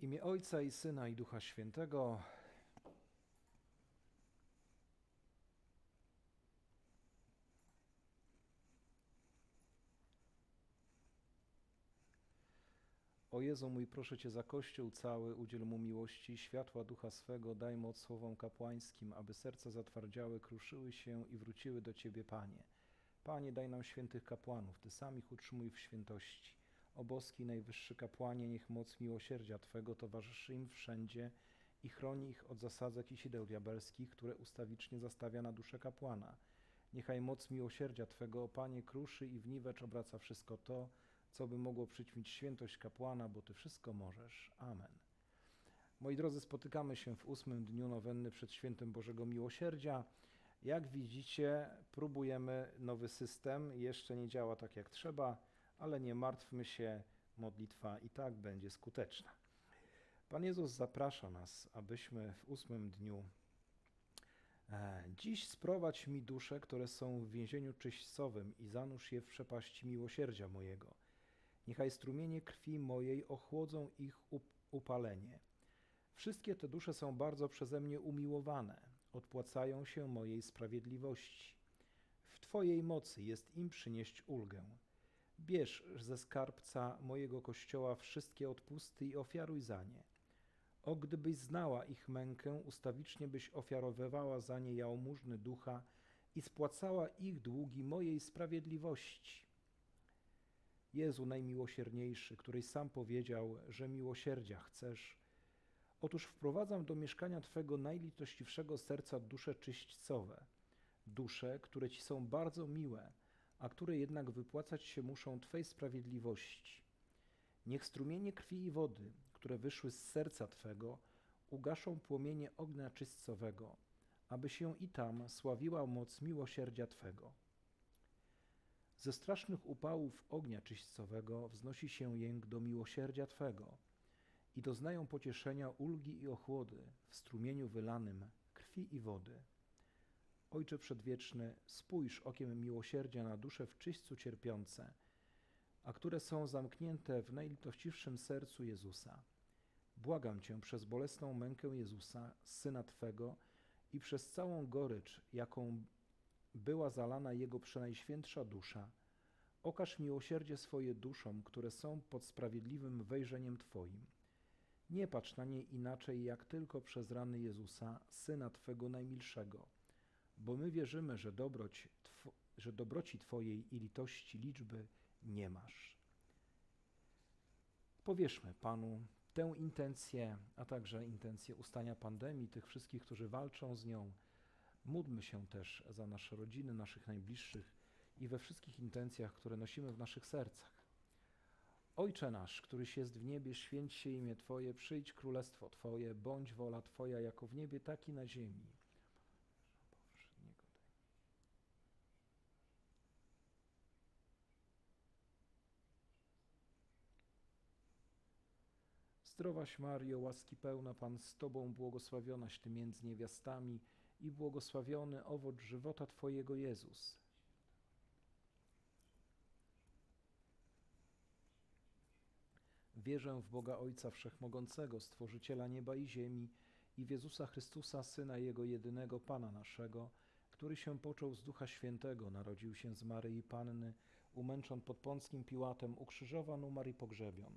W imię Ojca i Syna i Ducha Świętego. O Jezu mój, proszę Cię za Kościół cały, udziel mu miłości, światła Ducha swego, daj moc słowom kapłańskim, aby serca zatwardziałe kruszyły się i wróciły do Ciebie, Panie. Panie, daj nam świętych kapłanów, Ty sam ich utrzymuj w świętości. O boski najwyższy kapłanie, niech moc miłosierdzia Twego towarzyszy im wszędzie i chroni ich od zasadzek i sideł diabelskich, które ustawicznie zastawia na duszę kapłana. Niechaj moc miłosierdzia Twego, o Panie, kruszy i w niwecz obraca wszystko to, co by mogło przyćmić świętość kapłana, bo Ty wszystko możesz. Amen. Moi drodzy, spotykamy się w ósmym dniu nowenny przed świętem Bożego Miłosierdzia. Jak widzicie, próbujemy nowy system. Jeszcze nie działa tak jak trzeba, ale nie martwmy się, modlitwa i tak będzie skuteczna. Pan Jezus zaprasza nas, abyśmy w ósmym dniu e, Dziś sprowadź mi dusze, które są w więzieniu czyśćcowym i zanurz je w przepaści miłosierdzia mojego. Niechaj strumienie krwi mojej ochłodzą ich up- upalenie. Wszystkie te dusze są bardzo przeze mnie umiłowane, odpłacają się mojej sprawiedliwości. W Twojej mocy jest im przynieść ulgę. Bierz ze skarbca mojego kościoła wszystkie odpusty i ofiaruj za nie. O, gdybyś znała ich mękę, ustawicznie byś ofiarowywała za nie jałmużny ducha i spłacała ich długi mojej sprawiedliwości. Jezu najmiłosierniejszy, któryś sam powiedział, że miłosierdzia chcesz, otóż wprowadzam do mieszkania Twego najlitościwszego serca dusze czyśćcowe, dusze, które Ci są bardzo miłe, a które jednak wypłacać się muszą Twej sprawiedliwości. Niech strumienie krwi i wody, które wyszły z serca Twego, ugaszą płomienie ognia czystcowego, aby się i tam sławiła moc miłosierdzia Twego. Ze strasznych upałów ognia czyśćcowego wznosi się jęk do miłosierdzia Twego i doznają pocieszenia ulgi i ochłody w strumieniu wylanym krwi i wody. Ojcze Przedwieczny, spójrz okiem miłosierdzia na dusze w czyśćcu cierpiące, a które są zamknięte w najlitościwszym sercu Jezusa. Błagam Cię przez bolesną mękę Jezusa, Syna Twego i przez całą gorycz, jaką była zalana Jego przenajświętsza dusza, okaż miłosierdzie swoje duszom, które są pod sprawiedliwym wejrzeniem Twoim. Nie patrz na nie inaczej, jak tylko przez rany Jezusa, Syna Twego najmilszego, bo my wierzymy, że, dobroć, że dobroci Twojej i litości liczby nie masz. Powierzmy Panu tę intencję, a także intencję ustania pandemii, tych wszystkich, którzy walczą z nią. Módlmy się też za nasze rodziny, naszych najbliższych i we wszystkich intencjach, które nosimy w naszych sercach. Ojcze nasz, któryś jest w niebie, święć się imię Twoje, przyjdź królestwo Twoje, bądź wola Twoja jako w niebie, tak i na ziemi. Zdrowaś Mario, łaski pełna Pan z Tobą, błogosławionaś Ty między niewiastami i błogosławiony owoc żywota Twojego Jezus. Wierzę w Boga Ojca Wszechmogącego, Stworzyciela nieba i ziemi i w Jezusa Chrystusa, Syna Jego jedynego, Pana naszego, który się począł z Ducha Świętego, narodził się z Maryi Panny, umęczon pod Pąckim Piłatem, ukrzyżowan, umarł i pogrzebion.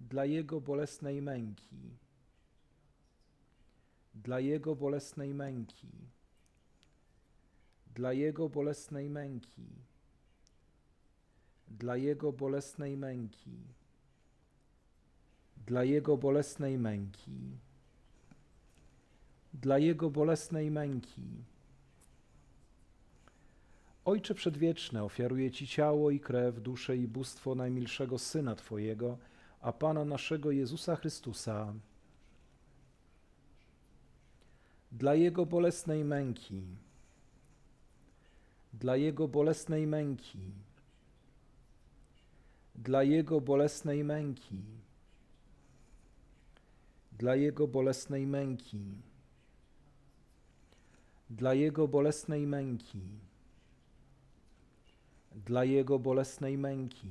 dla Jego bolesnej męki, dla Jego bolesnej męki, dla Jego bolesnej męki, dla Jego bolesnej męki, dla Jego bolesnej męki, dla Jego bolesnej męki. Ojcze Przedwieczny, ofiaruję Ci ciało i krew, duszę i bóstwo najmilszego Syna Twojego, a Pana naszego Jezusa Chrystusa, dla Jego bolesnej męki, dla Jego bolesnej męki, dla Jego bolesnej męki, dla Jego bolesnej męki, dla Jego bolesnej męki, dla Jego bolesnej męki,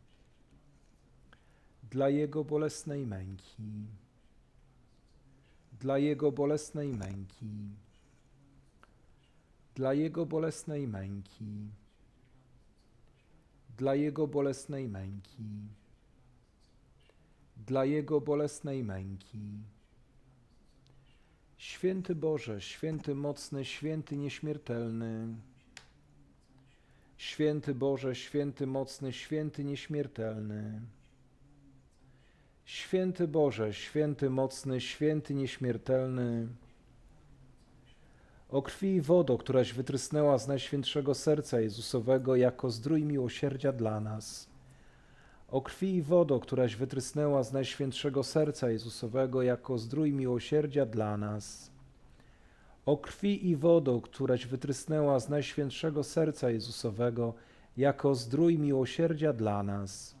dla Jego bolesnej męki, dla Jego bolesnej męki, dla Jego bolesnej męki, dla Jego bolesnej męki, dla Jego bolesnej męki. Święty Boże, święty mocny, święty nieśmiertelny, święty Boże, święty mocny, święty nieśmiertelny. Święty Boże, święty mocny, święty nieśmiertelny, o krwi i wodo, któraś wytrysnęła z Najświętszego Serca Jezusowego jako zdrój miłosierdzia dla nas. O krwi i wodo, któraś wytrysnęła z Najświętszego Serca Jezusowego jako zdrój miłosierdzia dla nas. O krwi i wodo, któraś wytrysnęła z Najświętszego Serca Jezusowego jako zdrój miłosierdzia dla nas.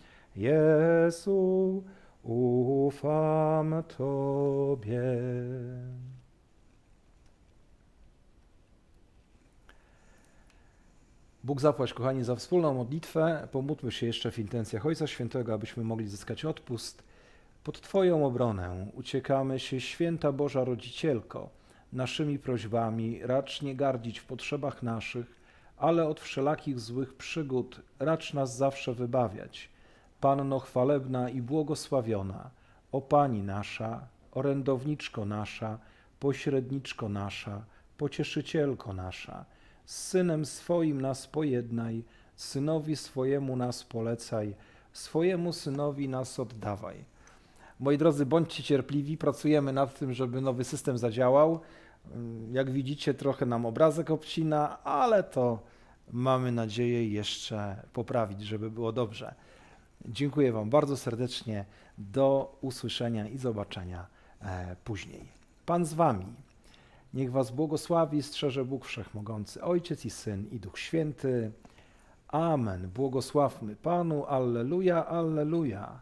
Jezu, ufam Tobie. Bóg zapłać, kochani, za wspólną modlitwę. Pomódlmy się jeszcze w intencjach Ojca Świętego, abyśmy mogli zyskać odpust. Pod Twoją obronę uciekamy się, święta Boża Rodzicielko. Naszymi prośbami racz nie gardzić w potrzebach naszych, ale od wszelakich złych przygód racz nas zawsze wybawiać. Panno chwalebna i błogosławiona, o Pani nasza, orędowniczko nasza, pośredniczko nasza, pocieszycielko nasza, z Synem swoim nas pojednaj, Synowi swojemu nas polecaj, swojemu Synowi nas oddawaj. Moi drodzy, bądźcie cierpliwi, pracujemy nad tym, żeby nowy system zadziałał. Ym, Jak widzicie, trochę nam obrazek obcina, ale to mamy nadzieję jeszcze poprawić, żeby było dobrze. Dziękuję Wam bardzo serdecznie. Do usłyszenia i zobaczenia e, później. Pan z Wami. Niech Was błogosławi strzeże Bóg Wszechmogący, Ojciec i Syn i Duch Święty. Amen. Błogosławmy Panu. Alleluja, alleluja.